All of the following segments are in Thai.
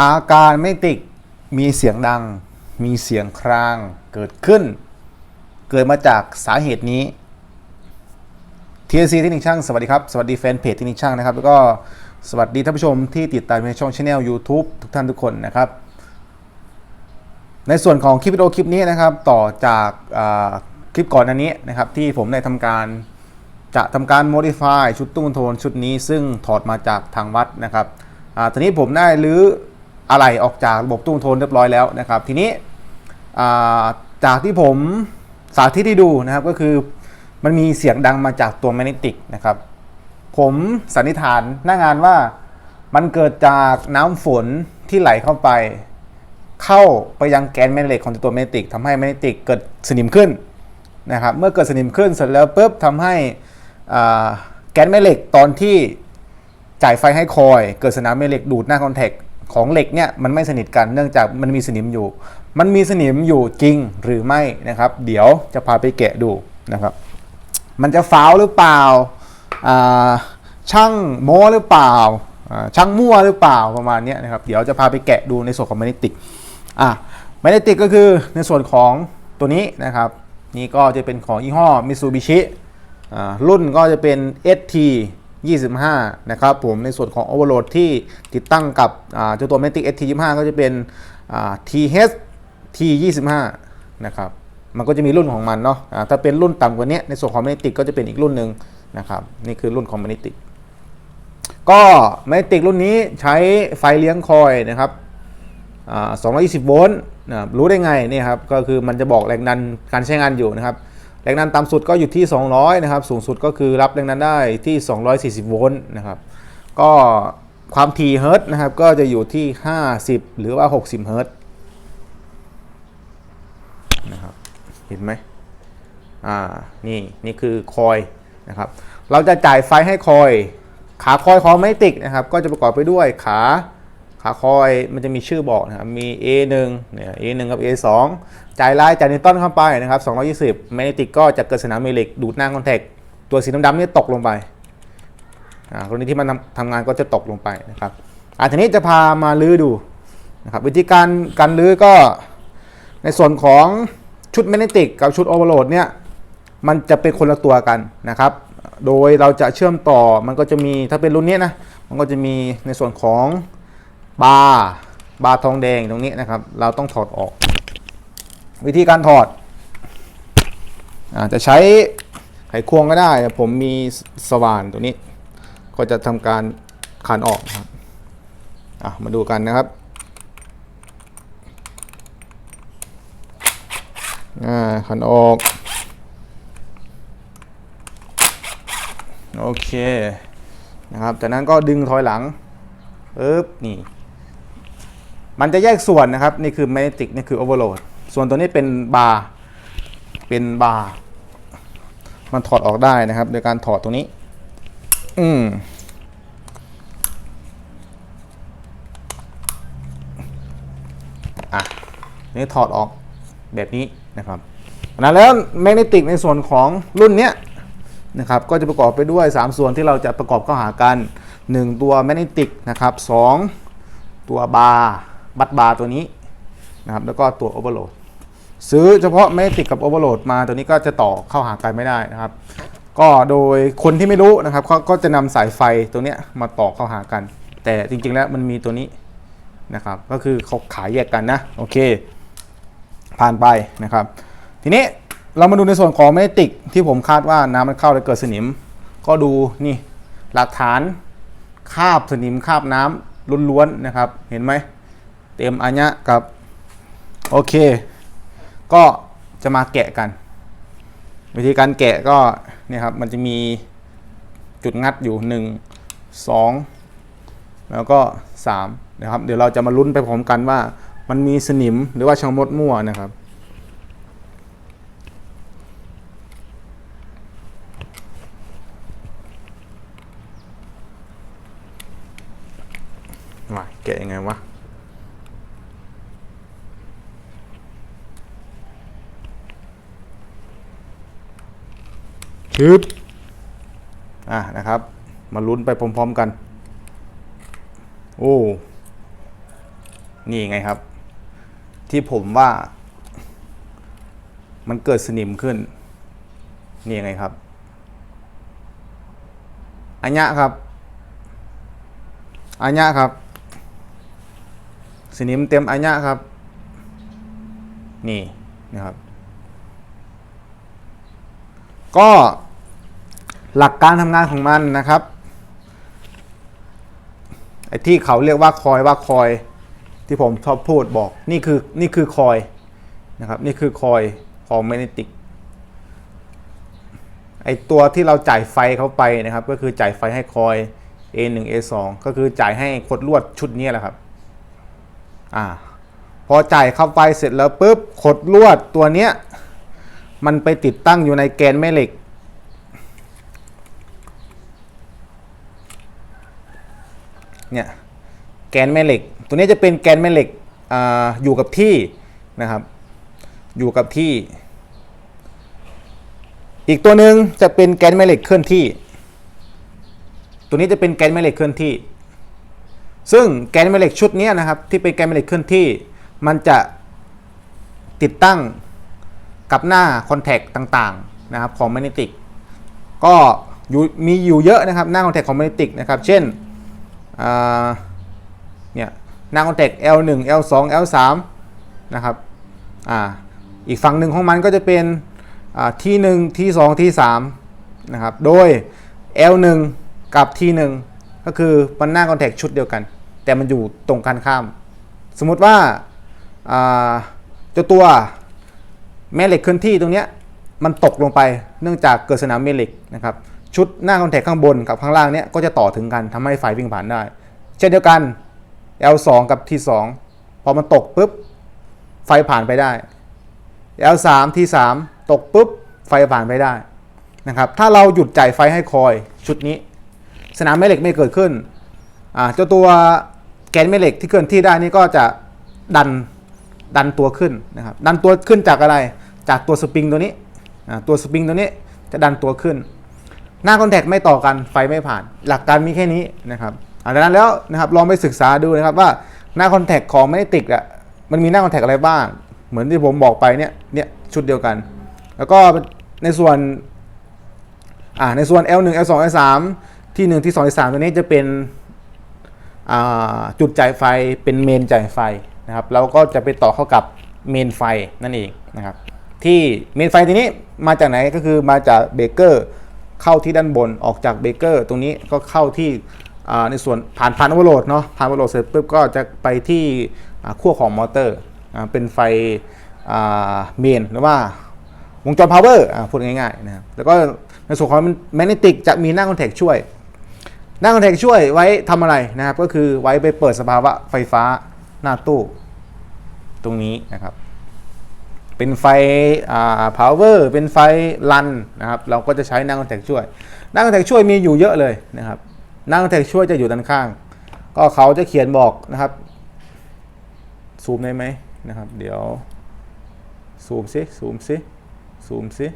อาการไม่ติกมีเสียงดัง มีเสียงครางเกิดขึ้น เกิดมาจากสาเหตุนี้ TNC เทคนิคช่างสวัสดีครับ สวัสดีแฟนเพจเทคนิคช่างนะครับ แล้วก็สวัสดีท่านผู้ชมที่ติดตามในช่องช anel YouTube ทุกท่านทุกคนนะครับ ในส่วนของคลิปวิดีโอคลิปนี้นะครับ ต่อจากาคลิปก่อนอันนี้นะครับ ที่ผมได้ทำการจะทำการ modify ชุดตุ้งโทนชุดนี้ ซึ่งถอดมาจากทางวัดนะครับอ่าทีนี้ผมได้รื้อ อะไหล่ออกจากระบบตุ้งโทนเรียบร้อยแล้วนะครับ ทีนี้จากที่ผมสาธิตให้ดูนะครับก็คือมันมีเสียงดังมาจากตัวแมกเนติกนะครับ ผมสันนิษฐานหน้างานว่ามันเกิดจากน้ำฝนที่ไหลเข้าไป เข้าไปยังแกนแม่เหล็กของตัวแมกเนติกทำให้แมกเนติกเกิดสนิมขึ้นนะครับ เมื่อเกิดสนิมขึ้นเสร็จแล้วปุ๊บทำให้แกนแม่เหล็กตอนที่จ่ายไฟให้คอย เกิดสนามแม่เหล็กดูดหน้าคอนแทค ของเหล็กเนี่ยมันไม่สนิทกันเนื่องจากมันมีสนิมอยู่ มันมีสนิมอยู่จริงหรือไม่นะครับ เดี๋ยวจะพาไปแกะดูนะครับ มันจะฟาวหรือเปล่าช่างโม้หรือเปล่าช่างมั่วหรือเปล่าประมาณนี้นะครับ เดี๋ยวจะพาไปแกะดูในส่วนของแมกเนติกอะแมกเนติกก็คือในส่วนของตัวนี้นะครับ นี่ก็จะเป็นของยี่ห้อ Mitsubishi อ่ารุ่นก็จะเป็น ST 25 นะครับผมในส่วนของ Overload ที่ติดตั้งกับเจ้าตัว Matic ST 25 ก็จะเป็น TH T 25 นะครับมันก็จะมีรุ่นของมันเนาะถ้าเป็นรุ่นต่ำกว่านี้ในส่วนของ Matic ก็จะเป็นอีกรุ่นหนึ่งนะครับนี่คือรุ่นของ Matic ก็ Matic รุ่นนี้ใช้ไฟเลี้ยงคอยนะครับ220 โวลต์รู้ได้ไงนี่ครับก็คือมันจะบอกแรงดันการใช้งานอยู่นะครับ แรงดันต่ำสุดก็อยู่ที่ 200 นะครับ สูงสุดก็คือรับแรงดันได้ที่ 240 โวลต์นะครับ ก็ความถี่เฮิร์ตนะครับ ก็จะอยู่ที่ 50 หรือว่า 60 เฮิร์ตนะครับ เห็นไหมอ่า นี่ นี่คือคอยนะครับ เราจะจ่ายไฟให้คอย ขาคอยของไมติกนะครับ ก็จะประกอบไปด้วยขา ขาคอยมันจะมีชื่อบอกนะครับ มี A1 เนี่ย A1 กับ A2 จ่ายไลน์จ่ายนิวตันเข้าไปนะครับ 220 แมกเนติกก็จะเกิดสนามแม่เหล็กดูดหน้าคอนแทค ตัวสีดำๆนี่ตกลงไป อ่าตรงนี้ที่มันทำทำงานก็จะตกลงไปนะครับอ่าทีนี้จะพามาลื้อดูนะครับ วิธีการการลื้อก็ในส่วนของชุดแมกเนติกกับชุดโอเวอร์โหลดเนี่ย มันจะเป็นคนละตัวกันนะครับ โดยเราจะเชื่อมต่อ มันก็จะมีถ้าเป็นรุ่นนี้นะ มันก็จะมีในส่วนของ บาร์บาร์ทองแดงตรงนี้นะครับ เราต้องถอดออก วิธีการถอดอาจะใช้ไขควงก็ได้ ผมมีสว่านตัวนี้ ก็จะทำการขันออกครับมาดูกันนะครับขันออก โอเคนะครับจากนั้นก็ดึงถอยหลังปึ๊บนี่ มันจะแยกส่วนนะครับ นี่คือแมกเนติกนี่คือโอเวอร์โหลดส่วนตัวนี้เป็นบาร์เป็นบาร์มันถอดออกได้นะครับ โดยการถอดตรงนี้ อืมอะนี่ถอดออกแบบนี้นะครับนะแล้วแมกเนติกในส่วนของรุ่นเนี้ยนะครับก็จะประกอบไปด้วย 3 ส่วนที่เราจะประกอบเข้าหากัน 1 ตัวแมกเนติกนะครับ2ตัวบาร์ บัตบาร์ตัวนี้นะครับแล้วก็ตัวโอเวอร์โหลดซื้อเฉพาะแมกติกกับโอเวอร์โหลดมาตัวนี้ก็จะต่อเข้าหากันไม่ได้นะครับ ก็โดยคนที่ไม่รู้นะครับเขาก็จะนำสายไฟตัวเนี้ยมาต่อเข้าหากัน แต่จริงๆแล้วมันมีตัวนี้นะครับ ก็คือเขาขายแยกกันนะโอเค ผ่านไปนะครับ ทีนี้เรามาดูในส่วนของแมกติกที่ผมคาดว่าน้ำมันเข้าแล้วเกิดสนิม ก็ดูนี่หลักฐานคาบสนิมคาบน้ำล้วนๆนะครับ เห็นไหม เต็มอัญญะกับโอเค ก็จะมาแกะกัน วิธีการแกะก็เนี่ยครับมันจะมีจุดงัดอยู่ 1 2 แล้วก็3นะครับเดี๋ยวเราจะมาลุ้นไปพร้อมกันว่ามันมีสนิมหรือว่าชะมดมั่วนะครับ มาแกะยังไงวะึบอะนะครับ มาลุ้นไปพร้อมๆกัน โอ้ นี่ไงครับ ที่ผมว่า มันเกิดสนิมขึ้น นี่ไงครับ อันยะครับอันยะครับ สนิมเต็มอันยะครับ นี่นะครับ ก็ หลักการทำงานของมันนะครับไอ้ที่เขาเรียกว่าคอยว่าคอย ที่ผมชอบพูดบอกนี่คือนี่คือคอยนะครับนี่คือคอยของแมกเนติกไอตัวที่เราจ่ายไฟเขาไปนะครับ ก็คือจ่ายไฟให้คอย A1 A2 ก็คือจ่ายให้คดลวดชุดนี้แหละครับอ่าพอจ่ายเข้าไปเสร็จแล้วปุ๊บคดลวดตัวเนี้ยมันไปติดตั้งอยู่ในแกนแม่เหล็ก เนี่ยแกนแม่เหล็ก ตัวนี้จะเป็นแกนแม่เหล็กออยู่กับที่นะครับ อยู่กับที่ อีกตัวหนึ่งจะเป็นแกนแม่เหล็กเคลื่อนที่ ตัวนี้จะเป็นแกนแม่เหล็กเคลื่อนที่ ซึ่งแกนแม่เหล็กชุดนี้นะครับ ที่เป็นแกนแม่เหล็กเคลื่อนที่ มันจะติดตั้งกับหน้าคอนแทคต่างๆนะครับของแมกเนติกก็มีอยู่เยอะนะครับหน้าคอนแทคของแมกเนติกนะครับ เช่น เนี่ยนาคอนแทค L1 L2 L3 นะครับอ่าอีกฝั่งหนึ่งของมันก็จะเป็นอ่าที่1ที่2ที่3นะครับ โดย L1 กับที่1ก็คือมันหน้าคอนแทคชุดเดียวกัน แต่มันอยู่ตรงกันข้าม สมมุติว่าอ่าเจ้าตัวแม่เหล็กเคลื่อนที่ตรงเนี้ยมันตกลงไปเนื่องจากเกิดสนามแม่เหล็กนะครับ ชุดหน้าคอนแทคข้างบนกับข้างล่างเนี้ยก็จะต่อถึงกันทำให้ไฟวิ่งผ่านได้ เช่นเดียวกัน L2 กับ T2 พอมันตกปุ๊บไฟผ่านไปได้ L3 T3 ตกปุ๊บไฟผ่านไปได้นะครับถ้าเราหยุดจ่ายไฟให้คอยชุดนี้ สนามแม่เหล็กไม่เกิดขึ้นเจ้าตัวแกนแม่เหล็กที่เคลื่อนที่ได้นี่ก็จะดันดันตัวขึ้นนะครับดันตัวขึ้นจากอะไรจากตัวสปริงตัวนี้ตัวสปริงตัวนี้จะดันตัวขึ้น หน้าคอนแทคไม่ต่อกันไฟไม่ผ่าน หลักการมีแค่นี้นะครับดังนั้นแล้วนะครับลองไปศึกษาดูนะครับว่าหน้าคอนแทคของแมกเนติกอะมันมีหน้าคอนแทคอะไรบ้าง เหมือนที่ผมบอกไปเนี่ยเนี่ยชุดเดียวกัน แล้วก็ในส่วนอ่าในส่วน L1 L2 L3 ที่ 1 ที่ 2 ที่ 3 ตัวนี้จะเป็นจุดจ่ายไฟเป็นเมนจ่ายไฟนะครับเราก็จะไปต่อเข้ากับเมนไฟนั่นเองนะครับที่เมนไฟทีนี้มาจากไหนก็คือมาจากเบเกอร์ เข้าที่ด้านบนออกจากเบเกอร์ตรงนี้ก็เข้าที่ในส่วนผ่านผ่านโอเวอร์โหลดเนาะผ่านโอเวอร์โหลดเสร็จปุ๊บก็จะไปที่ขั้วของมอเตอร์เป็นไฟเมนหรือว่าวงจรพาวเวอร์พูดง่ายๆนะครับแล้วก็ในส่วนของแมกเนติกจะมีหน้าคอนแทคช่วย หน้าคอนแทคช่วยไว้ทำอะไรนะครับ ก็คือไว้ไปเปิดสภาวะไฟฟ้าหน้าตู้ตรงนี้นะครับ เป็นไฟอ่า power เป็นไฟรันนะครับเราก็จะใช้น้าคอนแทคช่วยน้าคอนแทคช่วยมีอยู่เยอะเลยนะครับน้าคอนแทคช่วยจะอยู่ด้านข้าง ก็เขาจะเขียนบอกนะครับซูมได้ไหมนะครับ เดี๋ยวซูมซิซูมซิซูมซิ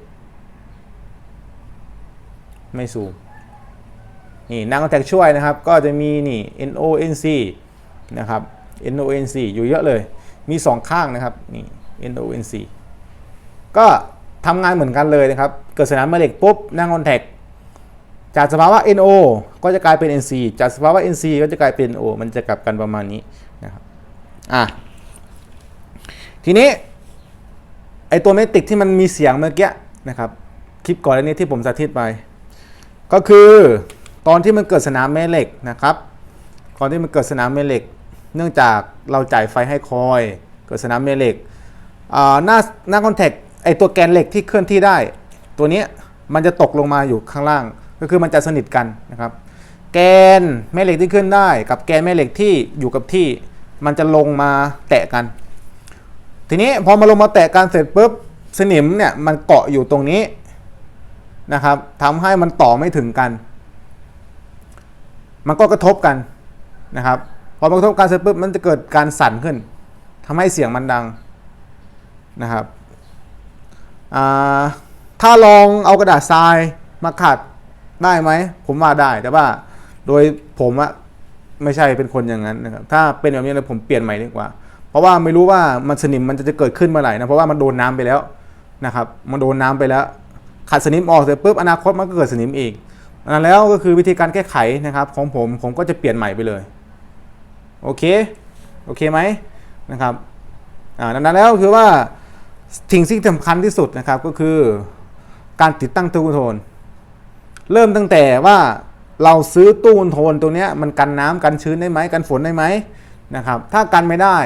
ไม่ซูมนี่น้าคอนแทคช่วยนะครับ ก็จะมีนี่ NONC นะครับ NONC อยู่เยอะเลย มี 2 ข้างนะครับนี่ NONC ก็ทำงานเหมือนกันเลยนะครับ เกิดสนามแม่เหล็กปุ๊บหน้าคอนแทคจากสภาวะ NO ก็จะกลายเป็น NC จากสภาวะ NC ก็จะกลายเป็น NO มันจะกลับกันประมาณนี้นะครับอะทีนี้ไอตัวเมติกที่มันมีเสียงเมื่อกี้นะครับคลิปก่อนอันนี้ที่ผมสาธิตไป ก็คือตอนที่มันเกิดสนามแม่เหล็กนะครับก่อนที่มันเกิดสนามแม่เหล็ก เนื่องจากเราจ่ายไฟให้คอย เกิดสนามแม่เหล็ก หน้าหน้าคอนแทคไอตัวแกนเหล็กที่เคลื่อนที่ได้ ตัวนี้มันจะตกลงมาอยู่ข้างล่าง ก็คือมันจะสนิทกันนะครับ แกนแม่เหล็กที่เคลื่อนได้ กับแกนแม่เหล็กที่อยู่กับที่ มันจะลงมาแตะกัน ทีนี้พอมาลงมาแตะกันเสร็จปุ๊บสนิมเนี่ยมันเกาะอยู่ตรงนี้นะครับทำให้มันต่อไม่ถึงกัน มันก็กระทบกันนะครับ พอมันกระทบกันเสร็จปุ๊บมันจะเกิดการสั่นขึ้นทำให้เสียงมันดัง นะครับถ้าลองเอากระดาษทรายมาขัดได้ไหม ผมว่าได้แต่ว่าโดยผมอะไม่ใช่เป็นคนอย่างนั้นนะครับถ้าเป็นแบบนี้แล้วผมเปลี่ยนใหม่ดีกว่า เพราะว่าไม่รู้ว่ามันสนิมมันจะเกิดขึ้นเมื่อไหร่นะเพราะว่ามันโดนน้ำไปแล้วนะครับมันโดนน้ำไปแล้วขัดสนิมออกเสร็จปุ๊บอนาคตมันก็เกิดสนิมอีกดันั้นแล้วก็คือวิธีการแก้ไขนะครับ ของผมผมก็จะเปลี่ยนใหม่ไปเลยโอเคโอเคไหมนะครับอ่านั้นแล้วคือว่า สิ่งที่สำคัญที่สุดนะครับก็คือการติดตั้งตู้คอนโทรลเริ่มตั้งแต่ว่าเราซื้อตู้คอนโทรลตัวนี้มันกันน้ำกันชื้นได้ไหมกันฝนได้ไหมนะครับ ถ้ากันไม่ได้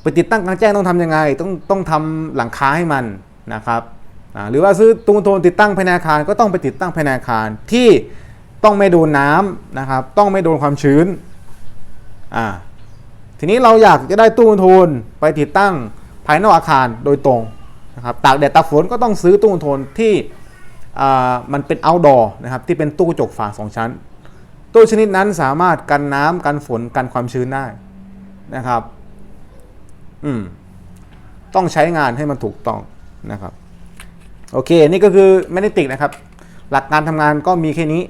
ไปติดตั้งกลางแจ้งต้องทำยังไง ต้องต้องทำหลังคาให้มันนะครับหรือว่าซื้อตู้คอนโทรลติดตั้งภายในอาคารก็ต้องไปติดตั้งภายในอาคารที่ต้องไม่โดนน้ำนะครับ ต้องไม่โดนความชื้นอ่าทีนี้เราอยากจะได้ตู้คอนโทรลไปติดตั้ง ภายนอกอาคารโดยตรงนะครับตากแดดตากฝนก็ต้องซื้อตู้คอนโทรลที่มันเป็น outdoor นะครับที่เป็นตู้กระจกฝาสองชั้น ตู้ชนิดนั้นสามารถกันน้ำกันฝนกันความชื้นได้นะครับอืมต้องใช้งานให้มันถูกต้องนะครับโอเคนี่ก็คือไม่ได้ติกนะครับ หลักการทำงานก็มีแค่นี้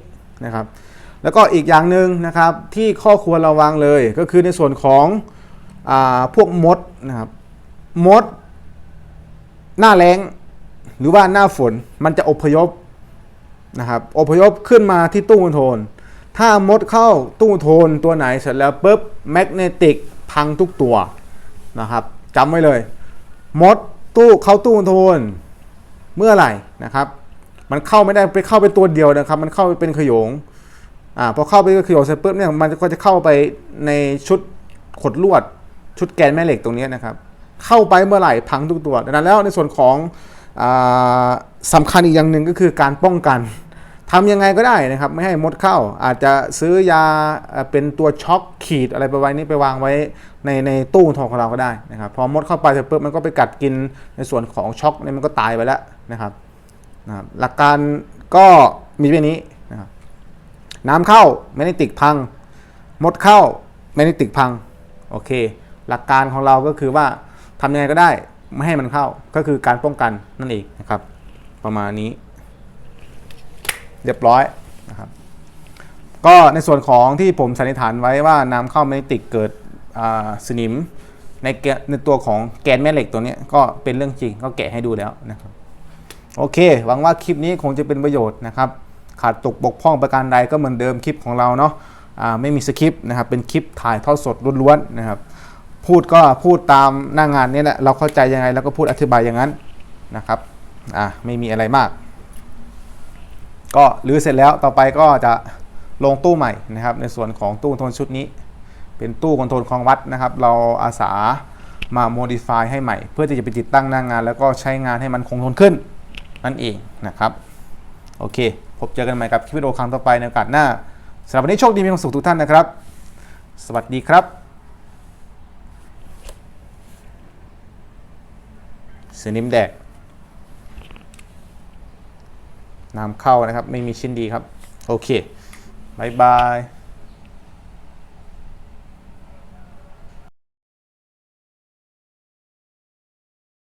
นะครับ แล้วก็อีกอย่างหนึ่งนะครับที่ข้อควรระวังเลยก็คือในส่วนของอพวกมดนะครับ มด หน้าแรงหรือว่าหน้าฝนมันจะอพยพนะครับอพยพขึ้นมาที่ตู้คอนโทรลถ้ามดเข้าตู้คอนโทรลตัวไหนเสร็จแล้วปุ๊บแมกเนติกพังทุกตัวนะครับจำไว้เลย มดตู้เข้าตู้คอนโทรลเมื่อไหร่นะครับ มันเข้าไม่ได้ไปเข้าไปตัวเดียวนะครับ มันเข้าไปเป็นขยงอ่าพอเข้าไปเป็นขยงเสร็จปุ๊บเนี่ยมันก็จะเข้าไปในชุดขดลวดชุดแกนแม่เหล็กตรงนี้นะครับ เข้าไปเมื่อไหร่พังทุกตัวดังนั้นแล้วในส่วนของอาสำคัญอีกอย่างหนึ่งก็คือการป้องกันทำยังไงก็ได้นะครับ ไม่ให้มดเข้า อาจจะซื้อยาเป็นตัวช็อกขีดอะไรไปไว้นี่ไปวางไว้ในในตู้ทองของเราก็ได้นะครับพอมดเข้าไปเสร็จปุ๊บมันก็ไปกัดกินในส่วนของช็อกเนี่ยมันก็ตายไปแล้วนะครับนะครับหลักการก็มีแบบนี้นะครับน้ำเข้าไม่ได้ติดพัง มดเข้าไม่ได้ติดพัง โอเค หลักการของเราก็คือว่า ทำยังไงก็ได้ไม่ให้มันเข้าก็คือการป้องกันนั่นเองนะครับ ประมาณนี้ เรียบร้อยนะครับก็ในส่วนของที่ผมสันนิษฐานไว้ว่าน้ำเข้าไม่ติดเกิดสนิมในในตัวของแกนแม่เหล็กตัวนี้ก็เป็นเรื่องจริงก็แกะให้ดูแล้วนะครับ โอเค หวังว่าคลิปนี้คงจะเป็นประโยชน์นะครับ ขาดตกบกพร่องประการใดก็เหมือนเดิมคลิปของเราเนาะอ่าไม่มีสคริปต์นะครับเป็นคลิปถ่ายทอดสดล้วนๆนะครับ พูดก็พูดตามหน้างานนี่แหละเราเข้าใจยังไงเราก็พูดอธิบายอย่างนั้นนะครับอ่าไม่มีอะไรมาก ก็รื้อเสร็จแล้วต่อไปก็จะลงตู้ใหม่นะครับ ในส่วนของตู้คอนโทรลชุดนี้ เป็นตู้คอนโทรลของวัดนะครับ เราอาสามาโมดิฟายให้ใหม่ เพื่อที่จะไปติดตั้งหน้างงาน แล้วก็ใช้งานให้มันคงทนขึ้น นั่นเองนะครับ โอเค พบเจอกันใหม่กับคลิปวิดีโอครั้งต่อไปในโอกาสหน้าสำหรับวันนี้โชคดีมีความสุขทุกท่านนะครับ สวัสดีครับ สนิมแดกนำเข้านะครับ ไม่มีชิ้นดีครับ โอเคบายบาย